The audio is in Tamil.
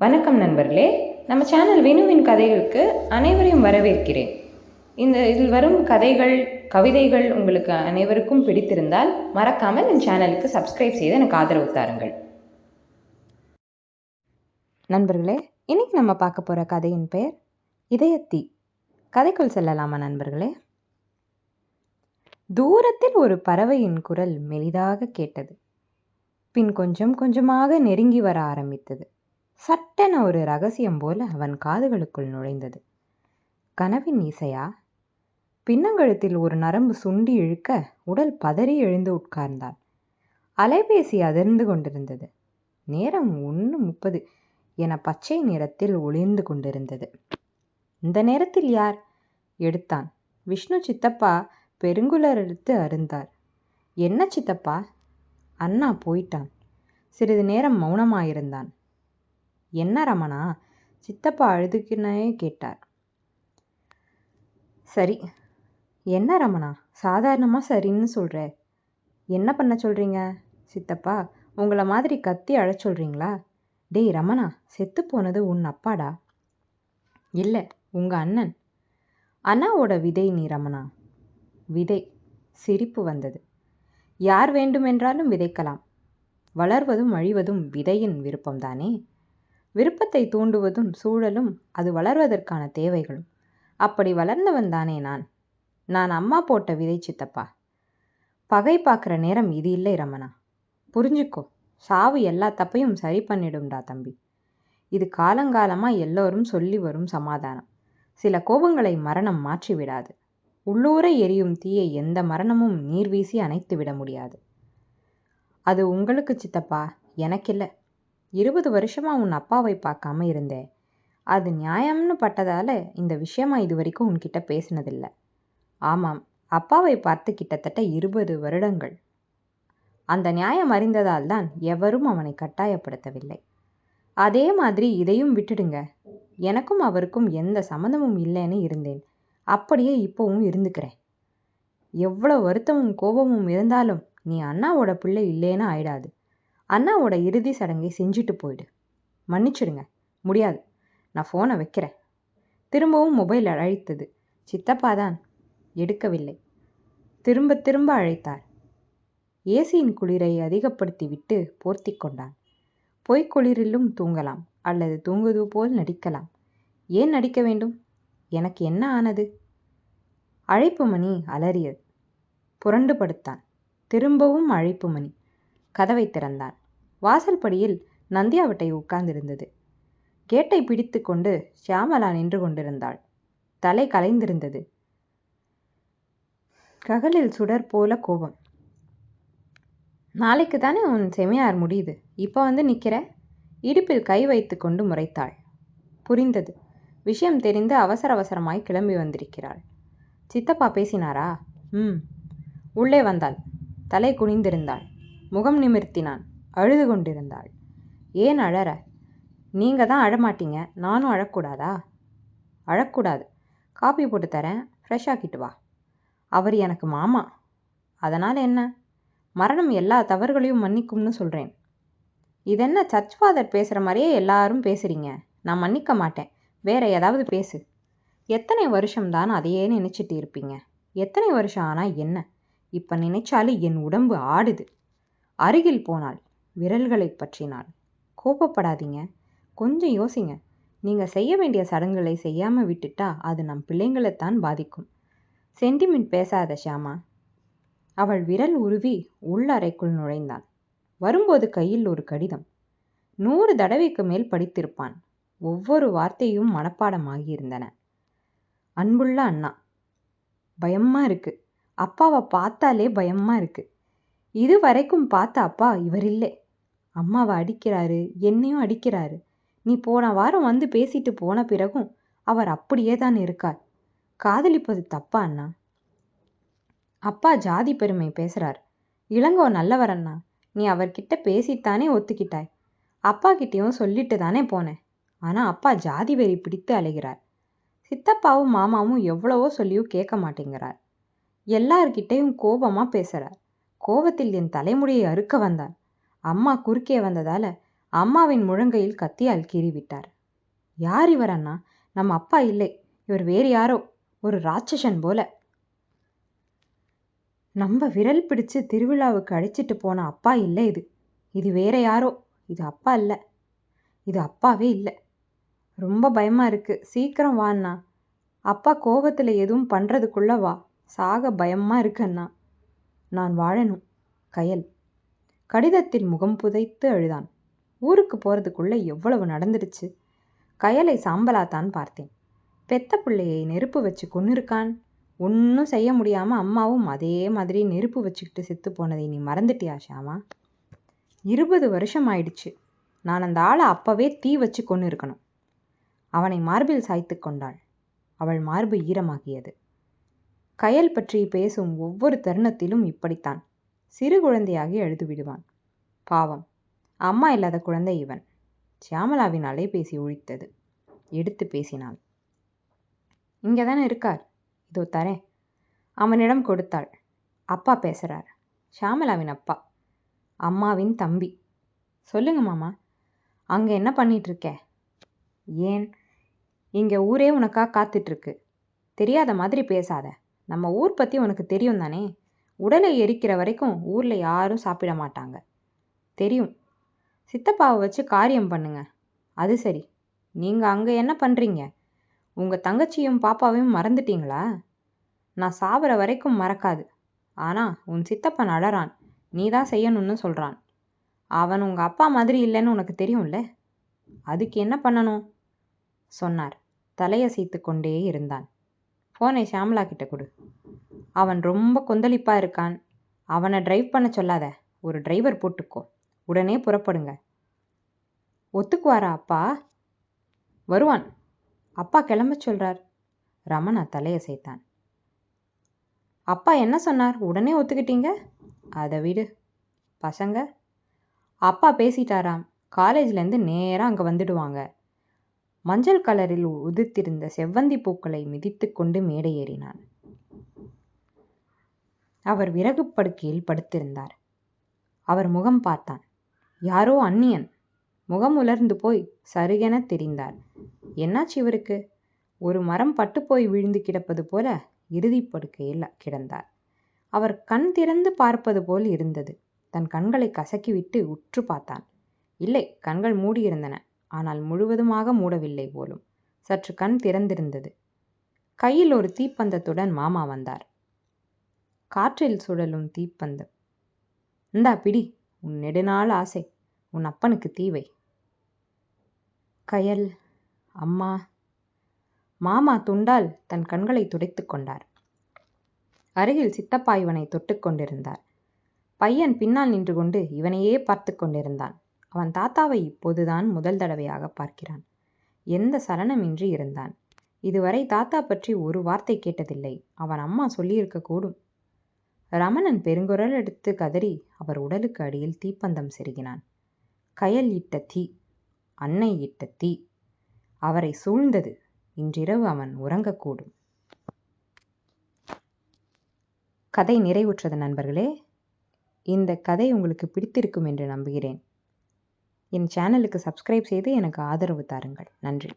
வணக்கம் நண்பர்களே. நம்ம சேனல் வினுவின் கதைகளுக்கு அனைவரையும் வரவேற்கிறேன். இந்த இதில் வரும் கதைகள் கவிதைகள் உங்களுக்கு அனைவருக்கும் பிடித்திருந்தால் மறக்காமல் என் சேனலுக்கு சப்ஸ்கிரைப் செய்து எனக்கு ஆதரவு தாருங்கள். நண்பர்களே இன்னைக்கு நம்ம பார்க்க போகிற கதையின் பெயர் இதயத்தீ. கதைக்குள் செல்லலாமா நண்பர்களே? தூரத்தில் ஒரு பறவையின் குரல் மெலிதாக கேட்டது. பின் கொஞ்சம் கொஞ்சமாக நெருங்கி வர ஆரம்பித்தது. சட்டென ஒரு ரகசியம் போல அவன் காதுகளுக்குள் நுழைந்தது. கனவின் இசையா? பின்னங்கழுத்தில் ஒரு நரம்பு சுண்டி இழுக்க உடல் பதறி எழுந்து உட்கார்ந்தான். அலைபேசி அதிர்ந்து கொண்டிருந்தது. நேரம் ஒன்று முப்பது என பச்சை நிறத்தில் ஒளிர்ந்து கொண்டிருந்தது. இந்த நேரத்தில் யார்? எடுத்தான். விஷ்ணு சித்தப்பா பெருங்குலர் எடுத்து அருந்தார். என்ன சித்தப்பா? அண்ணா போயிட்டான். சிறிது நேரம் மௌனமாயிருந்தான். என்ன ரமணா? சித்தப்பா அழுதுகினே கேட்டார். சரி என்ன ரமணா? சாதாரணமாக சரின்னு சொல்கிற என்ன பண்ண சொல்கிறீங்க சித்தப்பா உங்களை மாதிரி கத்தி அழ சொல்கிறீங்களா டேய் ரமணா செத்து போனது உன் அப்பாடா? இல்லை உங்கள் அண்ணன். அண்ணாவோட விதை நீ ரமணா. விதை. சிரிப்பு வந்தது. யார் வேண்டுமென்றாலும் விதைக்கலாம். வளர்வதும் அழிவதும் விதையின் விருப்பம்தானே? விருப்பத்தை தூண்டுவதும் சூழலும் அது வளர்வதற்கான தேவைகளும். அப்படி வளர்ந்தவன் தானே நான். நான் அம்மா போட்ட விதை சித்தப்பா. பகை பார்க்குற நேரம் இது இல்லை ரமணா. புரிஞ்சுக்கோ சாவு எல்லா தப்பையும் சரி பண்ணிடும்டா தம்பி. இது காலங்காலமாக எல்லோரும் சொல்லி வரும் சமாதானம். சில கோபங்களை மரணம் மாற்றி விடாது. உள்ளூரை எரியும் தீயை எந்த மரணமும் நீர் வீசி அணைத்து விட முடியாது. அது உங்களுக்கு சித்தப்பா எனக்கில்லை. இருபது வருஷமாக உன் அப்பாவை பார்க்காம இருந்தேன். அது நியாயம்னு பட்டதால் இந்த விஷயமா இது வரைக்கும் உன்கிட்ட பேசினதில்லை. ஆமாம் அப்பாவை பார்த்து கிட்டத்தட்ட இருபது வருடங்கள். அந்த நியாயம் அறிந்ததால் தான் எவரும் அவனை கட்டாயப்படுத்தவில்லை. அதே மாதிரி இதையும் விட்டுடுங்க. எனக்கும் அவருக்கும் எந்த சம்மந்தமும் இல்லைன்னு இருந்தேன். அப்படியே இப்போவும் இருந்துக்கிறேன். எவ்வளோ வருத்தமும் கோபமும் இருந்தாலும் நீ அண்ணாவோட பிள்ளை இல்லைன்னு ஆயிடாது. அண்ணாவோட இறுதி சடங்கை செஞ்சுட்டு போயிடு. மன்னிச்சிடுங்க. முடியாது. நான் ஃபோனை வைக்கிறேன். திரும்பவும் மொபைல் அழைத்தது. சித்தப்பா தான். எடுக்கவில்லை. திரும்ப திரும்ப அழைத்தார். ஏசியின் குளிரை அதிகப்படுத்தி விட்டு போர்த்தி கொண்டான். பொய்க்குளிரிலும் தூங்கலாம். அல்லது தூங்குவது போல் நடிக்கலாம். ஏன் நடிக்க வேண்டும்? எனக்கு என்ன ஆனது? அழைப்பு மணி அலறியது. புரண்டு படுத்தான். திரும்பவும் அழைப்பு மணி. கதவை திறந்தான். வாசல் படியில் நந்தியாவட்டை உட்கார்ந்திருந்தது. கேட்டை பிடித்து கொண்டு ஷியாமலா நின்று கொண்டிருந்தாள். தலை கலைந்திருந்தது. ககலில் சுடர் போல கோபம். நாளைக்கு தானே உன் செமையார் முடியுது. இப்போ வந்து நிற்கிற இடுப்பில் கை வைத்து கொண்டு முறைத்தாள். புரிந்தது. விஷயம் தெரிந்து அவசர அவசரமாய் கிளம்பி வந்திருக்கிறாள். சித்தப்பா பேசினாரா? ம். உள்ளே வந்தாள். தலை குனிந்திருந்தாள். முகம் நிமிர்த்தினான். அழுது கொண்டிருந்தாள். ஏன் அழற? நீங்க தான் அழமாட்டீங்க. நானும் அழக்கூடாதா? அழக்கூடாது. காப்பி போட்டு தரேன். ஃப்ரெஷ் ஆக்கிட்டு வா. அவர் எனக்கு மாமா. அதனால் என்ன? மரணம் எல்லா தவறுகளையும் மன்னிக்கும்னு சொல்கிறேன் இதென்ன சர்ச் ஃபாதர் பேசுகிற மாதிரியே எல்லாரும் பேசுகிறீங்க நான் மன்னிக்க மாட்டேன். வேற ஏதாவது பேசு. எத்தனை வருஷம்தான் அதையே நினச்சிட்டு இருப்பீங்க? எத்தனை வருஷம் ஆனால் என்ன? இப்போ நினைச்சாலும் என் உடம்பு ஆடுது. அருகில் போனாள் விரல்களை பற்றினாள். கோபப்படாதீங்க. கொஞ்சம் யோசிங்க. நீங்கள் செய்ய வேண்டிய சடங்குகளை செய்யாமல் விட்டுட்டா அது நம் பிள்ளைங்களைத்தான் பாதிக்கும். சென்டிமெண்ட் பேசாத ஷியாமா. அவள் விரல் உருவி உள்ளறைக்குள் நுழைந்தான் வரும்போது கையில் ஒரு கடிதம். நூறு தடவைக்கு மேல் படித்திருப்பான். ஒவ்வொரு வார்த்தையும் மனப்பாடமாகியிருந்தன. அன்புள்ள அண்ணா. பயமா இருக்கு. அப்பாவை பார்த்தாலே பயமா இருக்கு. இது வரைக்கும் பார்த்த அப்பா இவர் இல்லை அம்மாவை அடிக்கிறாரு என்னையும் அடிக்கிறாரு. நீ போன வாரம் வந்து பேசிட்டு போன பிறகும் அவர் அப்படியே தான் இருக்கார். காதலிப்பது தப்பா அண்ணா? அப்பா ஜாதி பெருமை பேசுறார். இளங்கோ நல்லவர் அண்ணா. நீ அவர்கிட்ட பேசித்தானே ஒத்துக்கிட்டாய். அப்பா கிட்டேயும் சொல்லிட்டு தானே போனேன் ஆனால் அப்பா ஜாதி வெறி பிடித்து அலைகிறார். சித்தப்பாவும் மாமாவும் எவ்வளவோ சொல்லியும் கேட்க மாட்டேங்கிறார். எல்லார்கிட்டையும் கோபமாக பேசுகிறார் கோபத்தில் என் தலைமுடியை அறுக்க வந்தார். அம்மா குறுக்கே வந்ததால அம்மாவின் முழங்கையில் கத்தியால் கீறிவிட்டார். யார் இவர் அண்ணா? நம்ம அப்பா இல்லை. இவர் வேறு யாரோ? ஒரு ராட்சசன் போல. நம்ம விரல் பிடிச்சு திருவிழாவுக்கு அழைச்சிட்டு போன அப்பா இல்லை இது. இது வேற யாரோ? இது அப்பா இல்லை இது அப்பாவே இல்லை. ரொம்ப பயமா இருக்கு. சீக்கிரம் வாண்ணா அப்பா கோபத்தில் எதுவும் பண்ணுறதுக்குள்ள வா. சாக பயமா இருக்கு அண்ணா. நான் வாழணும். கயல். கடிதத்தில் முகம் புதைத்து அழுதான். ஊருக்கு போகிறதுக்குள்ளே எவ்வளவு நடந்துடுச்சு? கயலை சாம்பலாத்தான் பார்த்தேன். பெத்த பிள்ளையை நெருப்பு வச்சு கொன்னிருக்கான். ஒன்றும் செய்ய முடியாமல் அம்மாவும் அதே மாதிரி நெருப்பு வச்சுக்கிட்டு செத்து போனதை நீ மறந்துட்டியா ஷாமா இருபது வருஷம் ஆயிடுச்சு நான் அந்த ஆளை அப்போவே தீ வச்சு கொண்டு இருக்கணும் அவனை மார்பில் சாய்த்து கொண்டாள். அவள் மார்பு ஈரமாகியது. கயல் பற்றி பேசும் ஒவ்வொரு தருணத்திலும் இப்படித்தான். சிறு குழந்தையாகி அழுது விடுவான் பாவம். அம்மா இல்லாத குழந்தை இவன். சியாமலாவின் அலைபேசி ஒழித்தது. எடுத்து பேசினாள். இங்கே தானே இருக்கார்? இதோ தரேன். அவனிடம் கொடுத்தாள். அப்பா பேசுகிறார் ஷாமலாவின் அப்பா. அம்மாவின் தம்பி. சொல்லுங்க மாமா. அங்கே என்ன பண்ணிகிட்ருக்க ஏன்? இங்கே ஊரே உனக்காக காத்துட்ருக்கு தெரியாத மாதிரி பேசாத. நம்ம ஊர் பற்றி உனக்கு தெரியும் தானே உடலை எரிக்கிற வரைக்கும் ஊரில் யாரும் சாப்பிட மாட்டாங்க. தெரியும். சித்தப்பாவை வச்சு காரியம் பண்ணுங்க. அது சரி. நீங்கள் அங்கே என்ன பண்ணுறீங்க உங்கள் தங்கச்சியும் பாப்பாவையும் மறந்துட்டீங்களா? நான் சாவர வரைக்கும் மறக்காது. ஆனால் உன் சித்தப்பன் அழறான். நீ தான் செய்யணும்னு சொல்கிறான் அவன் உங்கள் அப்பா மாதிரி இல்லைன்னு உனக்கு தெரியும்ல? அதுக்கு என்ன பண்ணணும்? சொன்னார். தலையசைத்து கொண்டே இருந்தான். ஃபோனை ஷாம்லா கிட்ட கொடு. அவன் ரொம்ப கொந்தளிப்பாக இருக்கான். அவனை டிரைவ் பண்ண சொல்லாத. ஒரு டிரைவர் போட்டுக்கோ. உடனே புறப்படுங்க. ஒத்துக்குவாரா அப்பா? வருவான். அப்பா கிளம்ப சொல்றார். ரமணா தலையசைத்தான் அப்பா என்ன சொன்னார்? உடனே ஒத்துக்கிட்டீங்க? அதை விடு. பசங்க. அப்பா பேசிட்டாராம். காலேஜ்லேருந்து நேராக அங்கே வந்துடுவாங்க. மஞ்சள் கலரில் உதிர்த்திருந்த செவ்வந்தி பூக்களை மிதித்து கொண்டு மேடை ஏறினான். அவர் விறகு படுக்கையில் படுத்திருந்தார். அவர் முகம் பார்த்தான். யாரோ அந்நியன். முகம் உலர்ந்து போய் சருகென தெரிந்தார். என்னாச்சு இவருக்கு? ஒரு மரம் பட்டு போய் விழுந்து கிடப்பது போல இறுதிப் படுக்கையில் கிடந்தார். அவர் கண் திறந்து பார்ப்பது போல் இருந்தது. தன் கண்களை கசக்கிவிட்டு உற்று பார்த்தான். இல்லை கண்கள் மூடியிருந்தன. ஆனால் முழுவதுமாக மூடவில்லை போலும். சற்று கண் திறந்திருந்தது. கையில் ஒரு தீப்பந்தத்துடன் மாமா வந்தார். காற்றில் சுழலும் தீப்பந்தம் இந்தா பிடி உன் நெடுநாள் ஆசை உன் அப்பனுக்கு தீவை. கயல் அம்மா மாமா துண்டால் தன் கண்களை துடைத்து கொண்டார். அருகில் சித்தப்பா இவனை தொட்டுக்கொண்டிருந்தார் பையன் பின்னால் நின்று கொண்டு இவனையே பார்த்து கொண்டிருந்தான். அவன் தாத்தாவை இப்போதுதான் முதல் தடவையாக பார்க்கிறான். எந்த சலனமின்றி இருந்தான். இதுவரை தாத்தா பற்றி ஒரு வார்த்தை கேட்டதில்லை. அவன் அம்மா சொல்லியிருக்க கூடும். ரமணன் பெருங்குரல் எடுத்து கதறி அவர் உடலுக்கு அடியில் தீப்பந்தம் செருகினான். கயல் இட்ட தீ அன்னை இட்ட தீ அவரை சூழ்ந்தது இன்றிரவு அவன் உறங்கக்கூடும். கதை நிறைவுற்றது நண்பர்களே. இந்த கதை உங்களுக்கு பிடித்திருக்கும் என்று நம்புகிறேன். என் சேனலுக்கு சப்ஸ்கிரைப் செய்து எனக்கு ஆதரவு தாருங்கள். நன்றி.